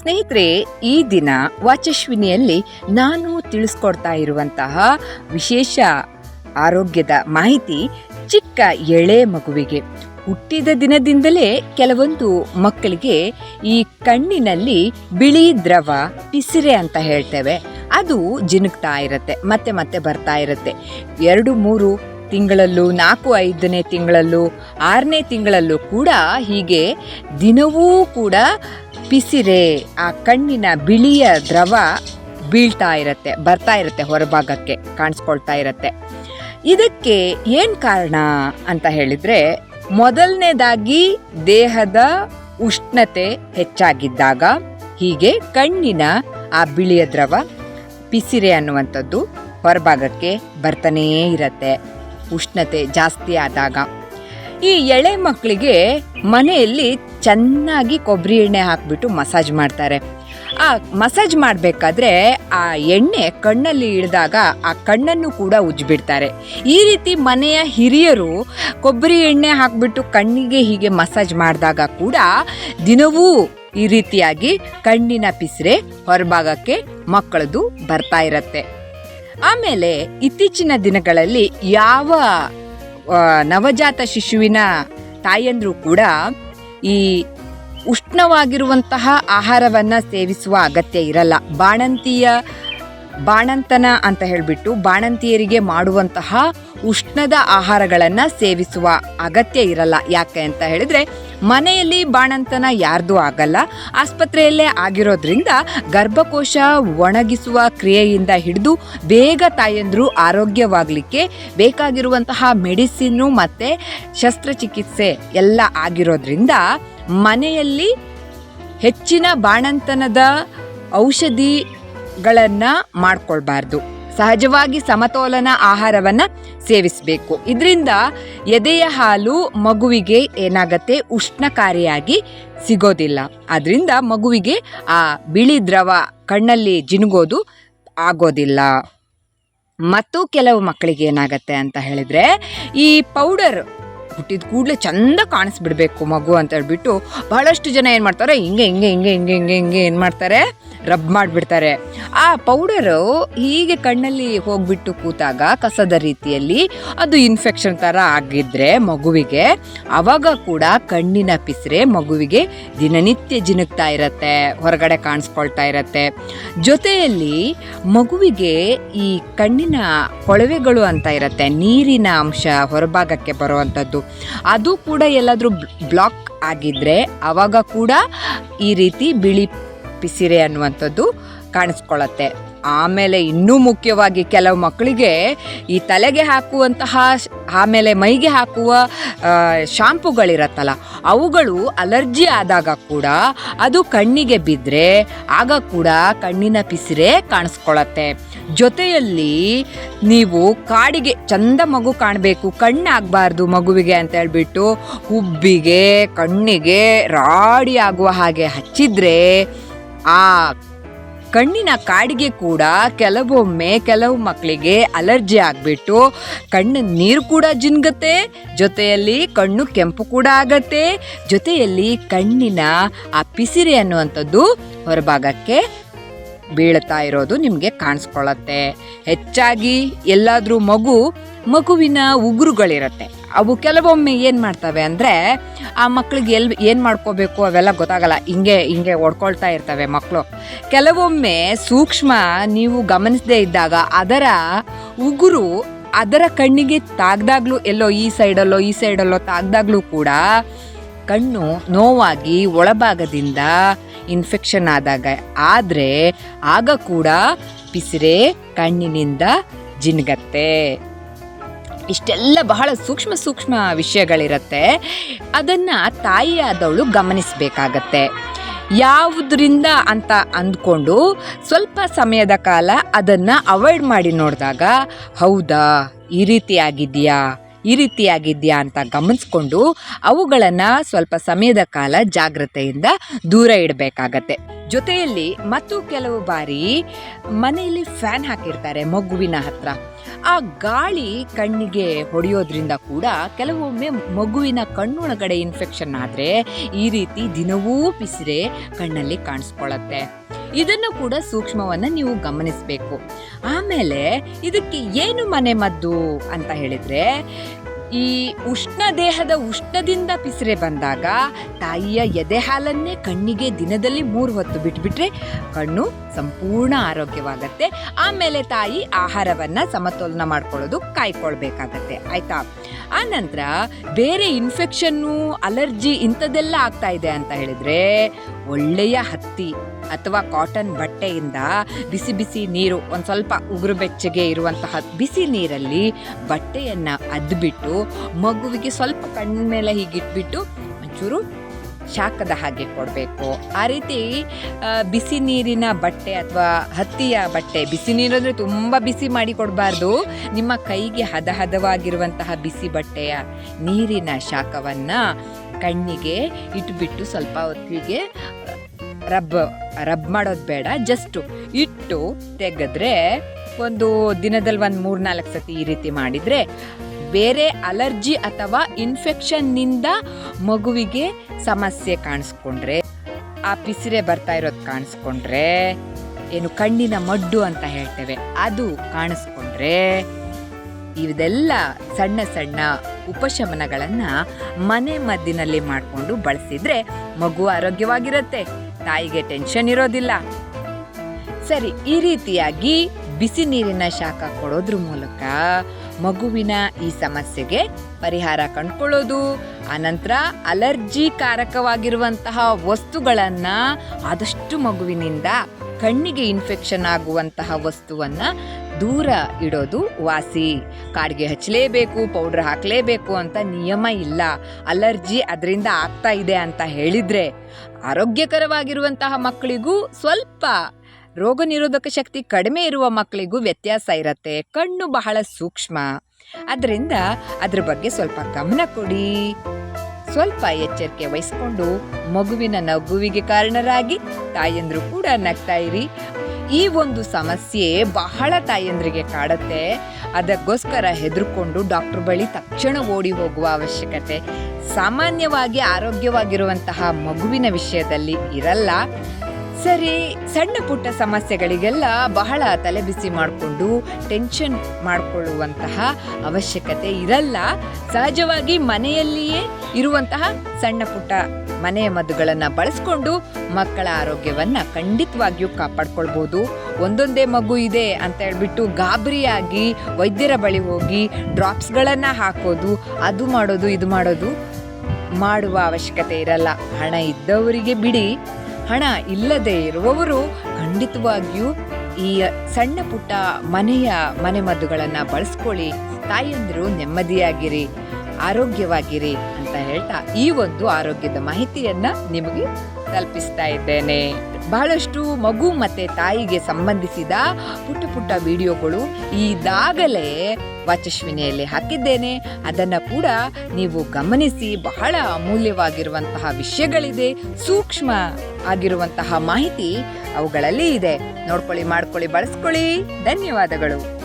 ಸ್ನೇಹಿತರೆ, ಈ ದಿನ ವಾಚಶ್ವಿನಿಯಲ್ಲಿ ನಾನು ತಿಳಿಸ್ಕೊಡ್ತಾ ಇರುವಂತಹ ವಿಶೇಷ ಆರೋಗ್ಯದ ಮಾಹಿತಿ ಚಿಕ್ಕ ಎಳೆ ಮಗುವಿಗೆ. ಹುಟ್ಟಿದ ದಿನದಿಂದಲೇ ಕೆಲವೊಂದು ಮಕ್ಕಳಿಗೆ ಈ ಕಣ್ಣಿನಲ್ಲಿ ಬಿಳಿ ದ್ರವ ಪಿಸಿರೆ ಅಂತ ಹೇಳ್ತೇವೆ. ಅದು ಜಿನುಗ್ತಾ ಇರುತ್ತೆ, ಮತ್ತೆ ಮತ್ತೆ ಬರ್ತಾ ಇರುತ್ತೆ. ಎರಡು, ಮೂರು ತಿಂಗಳಲ್ಲೂ, ನಾಲ್ಕು, ಐದನೇ ತಿಂಗಳಲ್ಲೂ, ಆರನೇ ತಿಂಗಳಲ್ಲೂ ಕೂಡ ಹೀಗೆ ದಿನವೂ ಕೂಡ ಪಿಸಿರೆ ಆ ಕಣ್ಣಿನ ಬಿಳಿಯ ದ್ರವ ಬೀಳ್ತಾ ಇರತ್ತೆ, ಬರ್ತಾ ಇರುತ್ತೆ ಹೊರಭಾಗಕ್ಕೆ, ಕಾಣಿಸ್ಕೊಳ್ತಾ ಇರತ್ತೆ. ಇದಕ್ಕೆ ಏನು ಕಾರಣ ಅಂತ ಹೇಳಿದರೆ, ಮೊದಲನೇದಾಗಿ ದೇಹದ ಉಷ್ಣತೆ ಹೆಚ್ಚಾಗಿದ್ದಾಗ ಹೀಗೆ ಕಣ್ಣಿನ ಆ ಬಿಳಿಯ ದ್ರವ ಪಿಸಿರೆ ಅನ್ನುವಂಥದ್ದು ಹೊರಭಾಗಕ್ಕೆ ಬರ್ತಾನೇ ಇರತ್ತೆ, ಉಷ್ಣತೆ ಜಾಸ್ತಿ ಆದಾಗ. ಈ ಎಳೆ ಮಕ್ಕಳಿಗೆ ಮನೆಯಲ್ಲಿ ಚೆನ್ನಾಗಿ ಕೊಬ್ಬರಿ ಎಣ್ಣೆ ಹಾಕಿಬಿಟ್ಟು ಮಸಾಜ್ ಮಾಡ್ತಾರೆ. ಆ ಮಸಾಜ್ ಮಾಡಬೇಕಾದ್ರೆ ಆ ಎಣ್ಣೆ ಕಣ್ಣಲ್ಲಿ ಇಳಿದಾಗ ಆ ಕಣ್ಣನ್ನು ಕೂಡ ಉಜ್ಜಿಬಿಡ್ತಾರೆ. ಈ ರೀತಿ ಮನೆಯ ಹಿರಿಯರು ಕೊಬ್ಬರಿ ಎಣ್ಣೆ ಹಾಕಿಬಿಟ್ಟು ಕಣ್ಣಿಗೆ ಹೀಗೆ ಮಸಾಜ್ ಮಾಡಿದಾಗ ಕೂಡ ದಿನವೂ ಈ ರೀತಿಯಾಗಿ ಕಣ್ಣಿನ ಪಿಸ್ರೆ ಹೊರಭಾಗಕ್ಕೆ ಮಕ್ಕಳದು ಬರ್ತಾ ಇರತ್ತೆ. ಆಮೇಲೆ ಇತ್ತೀಚಿನ ದಿನಗಳಲ್ಲಿ ಯಾವ ನವಜಾತ ಶಿಶುವಿನ ತಾಯಂದ್ರು ಕೂಡ ಈ ಉಷ್ಣವಾಗಿರುವಂತಹ ಆಹಾರವನ್ನು ಸೇವಿಸುವ ಅಗತ್ಯ ಇರಲ್ಲ. ಬಾಣಂತಿಯ ಬಾಣಂತನ ಅಂತ ಹೇಳಿಬಿಟ್ಟು ಬಾಣಂತಿಯರಿಗೆ ಮಾಡುವಂತಹ ಉಷ್ಣದ ಆಹಾರಗಳನ್ನು ಸೇವಿಸುವ ಅಗತ್ಯ ಇರಲ್ಲ. ಯಾಕೆ ಅಂತ ಹೇಳಿದ್ರೆ ಮನೆಯಲ್ಲಿ ಬಾಣಂತನ ಯಾರ್ದು ಆಗಲ್ಲ. ಆಸ್ಪತ್ರೆಯಲ್ಲೇ ಆಗಿರೋದ್ರಿಂದ ಗರ್ಭಕೋಶ ಒಣಗಿಸುವ ಕ್ರಿಯೆಯಿಂದ ಹಿಡಿದು ಬೇಗ ತಾಯಂದ್ರು ಆರೋಗ್ಯವಾಗಲಿಕ್ಕೆ ಬೇಕಾಗಿರುವಂತಹ ಮೆಡಿಸಿನ್ನು ಮತ್ತು ಶಸ್ತ್ರಚಿಕಿತ್ಸೆ ಎಲ್ಲ ಆಗಿರೋದ್ರಿಂದ ಮನೆಯಲ್ಲಿ ಹೆಚ್ಚಿನ ಬಾಣಂತನದ ಔಷಧಿಗಳನ್ನು ಮಾಡ್ಕೊಳ್ಬಾರ್ದು. ಸಹಜವಾಗಿ ಸಮತೋಲನ ಆಹಾರವನ್ನು ಸೇವಿಸಬೇಕು. ಇದರಿಂದ ಎದೆಯ ಹಾಲು ಮಗುವಿಗೆ ಏನಾಗತ್ತೆ? ಉಷ್ಣಕಾರಿಯಾಗಿ ಸಿಗೋದಿಲ್ಲ. ಅದರಿಂದ ಮಗುವಿಗೆ ಆ ಬಿಳಿ ದ್ರವ ಕಣ್ಣಲ್ಲಿ ಜಿನುಗೋದು ಆಗೋದಿಲ್ಲ. ಮತ್ತು ಕೆಲವು ಮಕ್ಕಳಿಗೆ ಏನಾಗತ್ತೆ ಅಂತ ಹೇಳಿದ್ರೆ, ಈ ಪೌಡರ್ ಹುಟ್ಟಿದ ಕೂಡಲೇ ಚಂದ ಕಾಣಿಸ್ಬಿಡ್ಬೇಕು ಮಗು ಅಂತ ಹೇಳ್ಬಿಟ್ಟು ಬಹಳಷ್ಟು ಜನ ಏನು ಮಾಡ್ತಾರೆ, ಹಿಂಗೆ ಹಿಂಗೆ ಹಿಂಗೆ ಹಿಂಗೆ ಹಿಂಗೆ ಹಿಂಗೆ ಏನು ಮಾಡ್ತಾರೆ, ರಬ್ ಮಾಡಿಬಿಡ್ತಾರೆ. ಆ ಪೌಡರು ಹೀಗೆ ಕಣ್ಣಲ್ಲಿ ಹೋಗ್ಬಿಟ್ಟು ಕೂತಾಗ ಕಸದ ರೀತಿಯಲ್ಲಿ ಅದು ಇನ್ಫೆಕ್ಷನ್ ಥರ ಆಗಿದ್ರೆ ಮಗುವಿಗೆ, ಅವಾಗ ಕೂಡ ಕಣ್ಣಿನ ಪಿಸ್ರೆ ಮಗುವಿಗೆ ದಿನನಿತ್ಯ ಜಿನುಗ್ತಾ ಇರತ್ತೆ, ಹೊರಗಡೆ ಕಾಣಿಸ್ಕೊಳ್ತಾ ಇರತ್ತೆ. ಜೊತೆಯಲ್ಲಿ ಮಗುವಿಗೆ ಈ ಕಣ್ಣಿನ ಕೊಳವೆಗಳು ಅಂತ ಇರತ್ತೆ, ನೀರಿನ ಅಂಶ ಹೊರಭಾಗಕ್ಕೆ ಬರುವಂಥದ್ದು ಅದು ಕೂಡ ಎಲ್ಲಾದರೂ ಬ್ಲಾಕ್ ಆಗಿದ್ರೆ ಆವಾಗ ಕೂಡ ಈ ರೀತಿ ಬಿಳಿ ಪಿಸಿರೆ ಅನ್ನುವಂಥದ್ದು ಕಾಣಿಸ್ಕೊಳ್ಳತ್ತೆ ಆಮೇಲೆ ಇನ್ನೂ ಮುಖ್ಯವಾಗಿ ಕೆಲವು ಮಕ್ಕಳಿಗೆ ಈ ತಲೆಗೆ ಹಾಕುವಂತಹ ಆಮೇಲೆ ಮೈಗೆ ಹಾಕುವ ಶಾಂಪುಗಳಿರತ್ತಲ್ಲ, ಅವುಗಳು ಅಲರ್ಜಿ ಆದಾಗ ಕೂಡ ಅದು ಕಣ್ಣಿಗೆ ಬಿದ್ದರೆ ಆಗ ಕೂಡ ಕಣ್ಣಿನ ಪಿಸಿರೆ ಕಾಣಿಸ್ಕೊಳ್ಳತ್ತೆ ಜೊತೆಯಲ್ಲಿ ನೀವು ಕಾಡಿಗೆ ಚಂದ ಮಗು ಕಾಣಬೇಕು, ಕಣ್ಣಾಗಬಾರ್ದು ಮಗುವಿಗೆ ಅಂತ ಹೇಳ್ಬಿಟ್ಟು ಹುಬ್ಬಿಗೆ ಕಣ್ಣಿಗೆ ರಾಡಿ ಆಗುವ ಹಾಗೆ ಹಚ್ಚಿದ್ರೆ ಆ ಕಣ್ಣಿನ ಕಾಡಿಗೆ ಕೂಡ ಕೆಲವೊಮ್ಮೆ ಕೆಲವು ಮಕ್ಕಳಿಗೆ ಅಲರ್ಜಿ ಆಗಿಬಿಟ್ಟು ಕಣ್ಣು ನೀರು ಕೂಡ ಜಿನ್ಗತ್ತೆ, ಜೊತೆಯಲ್ಲಿ ಕಣ್ಣು ಕೆಂಪು ಕೂಡ ಆಗತ್ತೆ, ಜೊತೆಯಲ್ಲಿ ಕಣ್ಣಿನ ಆ ಪಿಸಿರೆ ಅನ್ನುವಂಥದ್ದು ಹೊರಭಾಗಕ್ಕೆ ಬೀಳ್ತಾ ಇರೋದು ನಿಮಗೆ ಕಾಣಿಸ್ಕೊಳ್ಳತ್ತೆ ಹೆಚ್ಚಾಗಿ ಎಲ್ಲಾದರೂ ಮಗು, ಮಗುವಿನ ಉಗುರುಗಳಿರತ್ತೆ. ಅವು ಕೆಲವೊಮ್ಮೆ ಏನು ಮಾಡ್ತವೆ ಅಂದರೆ, ಆ ಮಕ್ಳಿಗೆ ಎಲ್ಲಿ ಏನು ಮಾಡ್ಕೋಬೇಕು ಅವೆಲ್ಲ ಗೊತ್ತಾಗಲ್ಲ. ಹಿಂಗೆ ಹಿಂಗೆ ಓಡ್ಕೊಳ್ತಾ ಇರ್ತವೆ ಮಕ್ಕಳು ಕೆಲವೊಮ್ಮೆ ಸೂಕ್ಷ್ಮ ನೀವು ಗಮನಿಸದೇ ಇದ್ದಾಗ ಅದರ ಉಗುರು ಅದರ ಕಣ್ಣಿಗೆ ತಾಗ್ದಾಗ್ಲೂ, ಎಲ್ಲೋ ಈ ಸೈಡಲ್ಲೋ ಈ ಸೈಡಲ್ಲೋ ತಾಗ್ದಾಗ್ಲೂ ಕೂಡ ಕಣ್ಣು ನೋವಾಗಿ ಒಳಭಾಗದಿಂದ ಇನ್ಫೆಕ್ಷನ್ ಆದಾಗ. ಆದರೆ ಆಗ ಕೂಡ ಪಿಸಿರೆ ಕಣ್ಣಿನಿಂದ ಜಿನ್ಗತ್ತೆ. ಇಷ್ಟೆಲ್ಲ ಬಹಳ ಸೂಕ್ಷ್ಮ ಸೂಕ್ಷ್ಮ ವಿಷಯಗಳಿರತ್ತೆ. ಅದನ್ನು ತಾಯಿಯಾದವಳು ಗಮನಿಸಬೇಕಾಗತ್ತೆ. ಯಾವುದರಿಂದ ಅಂತ ಅಂದ್ಕೊಂಡು ಸ್ವಲ್ಪ ಸಮಯದ ಕಾಲ ಅದನ್ನು ಅವಾಯ್ಡ್ ಮಾಡಿ ನೋಡಿದಾಗ, ಹೌದಾ, ಈ ರೀತಿ ಆಗಿದೆಯಾ ಈ ರೀತಿಯಾಗಿದೆಯಾ ಅಂತ ಗಮನಿಸ್ಕೊಂಡು ಅವುಗಳನ್ನು ಸ್ವಲ್ಪ ಸಮಯದ ಕಾಲ ಜಾಗ್ರತೆಯಿಂದ ದೂರ ಇಡಬೇಕಾಗತ್ತೆ. ಜೊತೆಯಲ್ಲಿ ಮತ್ತು ಕೆಲವು ಬಾರಿ ಮನೆಯಲ್ಲಿ ಫ್ಯಾನ್ ಹಾಕಿರ್ತಾರೆ ಮಗುವಿನ ಹತ್ರ. ಆ ಗಾಳಿ ಕಣ್ಣಿಗೆ ಹೊಡೆಯೋದ್ರಿಂದ ಕೂಡ ಕೆಲವೊಮ್ಮೆ ಮಗುವಿನ ಕಣ್ಣೊಳಗಡೆ ಇನ್ಫೆಕ್ಷನ್ ಆದರೆ ಈ ರೀತಿ ದಿನವೂ ಬಿಸಿರೆ ಕಣ್ಣಲ್ಲಿ ಕಾಣಿಸ್ಕೊಳ್ಳುತ್ತೆ ಇದನ್ನು ಕೂಡ ಸೂಕ್ಷ್ಮವನ್ನು ನೀವು ಗಮನಿಸಬೇಕು. ಆಮೇಲೆ ಇದಕ್ಕೆ ಏನು ಮನೆ ಮದ್ದು ಅಂತ ಹೇಳಿದ್ರೆ, ಈ ಉಷ್ಣ ದೇಹದ ಉಷ್ಣದಿಂದ ಪಿಸರೆ ಬಂದಾಗ ತಾಯಿಯ ಎದೆ ಹಾಲನ್ನೇ ಕಣ್ಣಿಗೆ ದಿನದಲ್ಲಿ ಮೂರು ಹೊತ್ತು ಬಿಟ್ಬಿಟ್ರೆ ಕಣ್ಣು ಸಂಪೂರ್ಣ ಆರೋಗ್ಯವಾಗತ್ತೆ. ಆಮೇಲೆ ತಾಯಿ ಆಹಾರವನ್ನು ಸಮತೋಲನ ಮಾಡ್ಕೊಳ್ಳೋದು ಕಾಯ್ಕೊಳ್ಬೇಕಾಗತ್ತೆ. ಆಯಿತಾ? ಆ ನಂತರ ಬೇರೆ ಇನ್ಫೆಕ್ಷನ್ನು, ಅಲರ್ಜಿ ಇಂಥದ್ದೆಲ್ಲ ಆಗ್ತಾ ಇದೆ ಅಂತ ಹೇಳಿದರೆ ಒಳ್ಳೆಯ ಹತ್ತಿ. ಅಥವಾ ಕಾಟನ್ ಬಟ್ಟೆಯಿಂದ ಬಿಸಿ ಬಿಸಿ ನೀರು, ಒಂದು ಸ್ವಲ್ಪ ಉಗುರು ಬೆಚ್ಚಗೆ ಇರುವಂತಹ ಬಿಸಿ ನೀರಲ್ಲಿ ಬಟ್ಟೆಯನ್ನು ಅದ್ಬಿಟ್ಟು, ಮಗುವಿಗೆ ಸ್ವಲ್ಪ ಕಣ್ಣ ಮೇಲೆ ಹೀಗಿಟ್ಬಿಟ್ಟು ಒಂಚೂರು ಶಾಖದ ಹಾಗೆ ಕೊಡಬೇಕು. ಆ ರೀತಿ ಬಿಸಿ ನೀರಿನ ಬಟ್ಟೆ ಅಥವಾ ಹತ್ತಿಯ ಬಟ್ಟೆ, ಬಿಸಿ ನೀರು ಅಂದರೆ ತುಂಬ ಬಿಸಿ ಮಾಡಿ ಕೊಡಬಾರ್ದು. ನಿಮ್ಮ ಕೈಗೆ ಹದ ಹದವಾಗಿರುವಂತಹ ಬಿಸಿ ಬಟ್ಟೆಯ ನೀರಿನ ಶಾಖವನ್ನು ಕಣ್ಣಿಗೆ ಇಟ್ಬಿಟ್ಟು ಸ್ವಲ್ಪ ಹೊತ್ತಿಗೆ ರಬ್ ರಬ್ ಮಾಡೋದು ಬೇಡ ಜಸ್ಟು ಇಟ್ಟು ತೆಗೆದ್ರೆ ಒಂದು ದಿನದಲ್ಲಿ ಒಂದು ಮೂರ್ನಾಲ್ಕು ಸತಿ ಈ ರೀತಿ ಮಾಡಿದರೆ ಬೇರೆ ಅಲರ್ಜಿ ಅಥವಾ ಇನ್ಫೆಕ್ಷನ್ನಿಂದ ಮಗುವಿಗೆ ಸಮಸ್ಯೆ ಕಾಣಿಸ್ಕೊಂಡ್ರೆ, ಆ ಪಿಸಿರೆ ಬರ್ತಾ ಇರೋದು ಕಾಣಿಸ್ಕೊಂಡ್ರೆ, ಏನು ಕಣ್ಣಿನ ಮಡ್ಡು ಅಂತ ಹೇಳ್ತೇವೆ, ಅದು ಕಾಣಿಸ್ಕೊಂಡ್ರೆ ಇದೆಲ್ಲ ಸಣ್ಣ ಸಣ್ಣ ಉಪಶಮನಗಳನ್ನು ಮನೆ ಮದ್ದಿನಲ್ಲಿ ಮಾಡಿಕೊಂಡು ಬಳಸಿದರೆ ಮಗು ಆರೋಗ್ಯವಾಗಿರುತ್ತೆ. ತಾಯಿಗೆ ಟೆನ್ಷನ್ ಇರೋದಿಲ್ಲ. ಸರಿ, ಈ ರೀತಿಯಾಗಿ ಬಿಸಿ ನೀರಿನ ಶಾಖ ಕೊಡೋದ್ರ ಮೂಲಕ ಮಗುವಿನ ಈ ಸಮಸ್ಯೆಗೆ ಪರಿಹಾರ ಕಂಡುಕೊಳ್ಳೋದು, ಆನಂತರ ಅಲರ್ಜಿಕಾರಕವಾಗಿರುವಂತಹ ವಸ್ತುಗಳನ್ನು ಆದಷ್ಟು ಮಗುವಿನಿಂದ ಕಣ್ಣಿಗೆ ಇನ್ಫೆಕ್ಷನ್ ಆಗುವಂತಹ ವಸ್ತುವನ್ನ ದೂರ ಇಡೋದು ವಾಸಿ. ಕಾಡಿಗೆ ಹಚ್ಚಲೇಬೇಕು ಪೌಡ್ರ್ ಹಾಕಲೇಬೇಕು ಅಂತ ನಿಯಮ ಇಲ್ಲ. ಅಲರ್ಜಿ ಅದರಿಂದ ಆಗ್ತಾ ಇದೆ ಅಂತ ಹೇಳಿದರೆ ಆರೋಗ್ಯಕರವಾಗಿರುವಂತಹ ಮಕ್ಕಳಿಗೂ ಸ್ವಲ್ಪ ರೋಗ ನಿರೋಧಕ ಶಕ್ತಿ ಕಡಿಮೆ ಇರುವ ಮಕ್ಕಳಿಗೂ ವ್ಯತ್ಯಾಸ ಇರತ್ತೆ. ಕಣ್ಣು ಬಹಳ ಸೂಕ್ಷ್ಮ. ಅದರಿಂದ ಅದ್ರ ಬಗ್ಗೆ ಸ್ವಲ್ಪ ಗಮನ ಕೊಡಿ. ಸ್ವಲ್ಪ ಎಚ್ಚರಿಕೆ ವಹಿಸಿಕೊಂಡು ಮಗುವಿನ ನಗುವಿಗೆ ಕಾರಣರಾಗಿ ತಾಯಂದರು ಕೂಡ ನಗ್ತಾ ಇರಿ. ಈ ಒಂದು ಸಮಸ್ಯೆ ಬಹಳ ತಾಯಂದ್ರಿಗೆ ಕಾಡತ್ತೆ. ಅದಕ್ಕೋಸ್ಕರ ಹೆದರ್ಕೊಂಡು ಡಾಕ್ಟರ್ ಬಳಿ ತಕ್ಷಣ ಓಡಿ ಹೋಗುವ ಅವಶ್ಯಕತೆ. ಸಾಮಾನ್ಯವಾಗಿ ಆರೋಗ್ಯವಾಗಿರುವಂತಹ ಮಗುವಿನ ವಿಷಯದಲ್ಲಿ ಇರಲ್ಲ. ಸರಿ, ಸಣ್ಣ ಪುಟ್ಟ ಸಮಸ್ಯೆಗಳಿಗೆಲ್ಲ ಬಹಳ ತಲೆಬಿಸಿ ಮಾಡಿಕೊಂಡು ಟೆನ್ಷನ್ ಮಾಡಿಕೊಳ್ಳುವಂತಹ ಅವಶ್ಯಕತೆ ಇರಲ್ಲ. ಸಹಜವಾಗಿ ಮನೆಯಲ್ಲಿಯೇ ಇರುವಂತಹ ಸಣ್ಣ ಪುಟ್ಟ ಮನೆಯ ಮದ್ದುಗಳನ್ನು ಬಳಸ್ಕೊಂಡು ಮಕ್ಕಳ ಆರೋಗ್ಯವನ್ನ ಖಂಡಿತವಾಗಿಯೂ ಕಾಪಾಡ್ಕೊಳ್ಬೋದು. ಒಂದೊಂದೇ ಮಗು ಇದೆ ಅಂತ ಹೇಳ್ಬಿಟ್ಟು ಗಾಬರಿಯಾಗಿ ವೈದ್ಯರ ಬಳಿ ಹೋಗಿ ಡ್ರಾಪ್ಸ್ಗಳನ್ನು ಹಾಕೋದು, ಅದು ಮಾಡೋದು, ಇದು ಮಾಡೋದು ಮಾಡುವ ಅವಶ್ಯಕತೆ ಇರಲ್ಲ. ಹಣ ಇದ್ದವರಿಗೆ ಬಿಡಿ. ಹಣ ಇಲ್ಲದೆ ಇರುವವರು ಖಂಡಿತವಾಗಿಯೂ ಈ ಸಣ್ಣ ಪುಟ್ಟ ಮನೆಯ ಮನೆಮದ್ದುಗಳನ್ನು ಬಳಸ್ಕೊಳ್ಳಿ. ತಾಯಂದಿರು ನೆಮ್ಮದಿಯಾಗಿರಿ, ಆರೋಗ್ಯವಾಗಿರಿ ಅಂತ ಹೇಳ್ತಾ ಈ ಒಂದು ಆರೋಗ್ಯದ ಮಾಹಿತಿಯನ್ನ ನಿಮಗೆ ತಲುಪಿಸ್ತಾ ಇದ್ದೇನೆ. ಬಹಳಷ್ಟು ಮಗು ಮತ್ತೆ ತಾಯಿಗೆ ಸಂಬಂಧಿಸಿದ ಪುಟ್ಟ ಪುಟ್ಟ ವಿಡಿಯೋಗಳು ಈಗಾಗಲೇ ವಾಚಸ್ವಿನಿಯಲ್ಲಿ ಹಾಕಿದ್ದೇನೆ. ಅದನ್ನ ಕೂಡ ನೀವು ಗಮನಿಸಿ, ಬಹಳ ಅಮೂಲ್ಯವಾಗಿರುವಂತಹ ವಿಷಯಗಳಿದೆ, ಸೂಕ್ಷ್ಮ ಆಗಿರುವಂತಹ ಮಾಹಿತಿ ಅವುಗಳಲ್ಲಿ ಇದೆ. ನೋಡ್ಕೊಳ್ಳಿ, ಮಾಡ್ಕೊಳ್ಳಿ, ಬಳಸ್ಕೊಳ್ಳಿ. ಧನ್ಯವಾದಗಳು.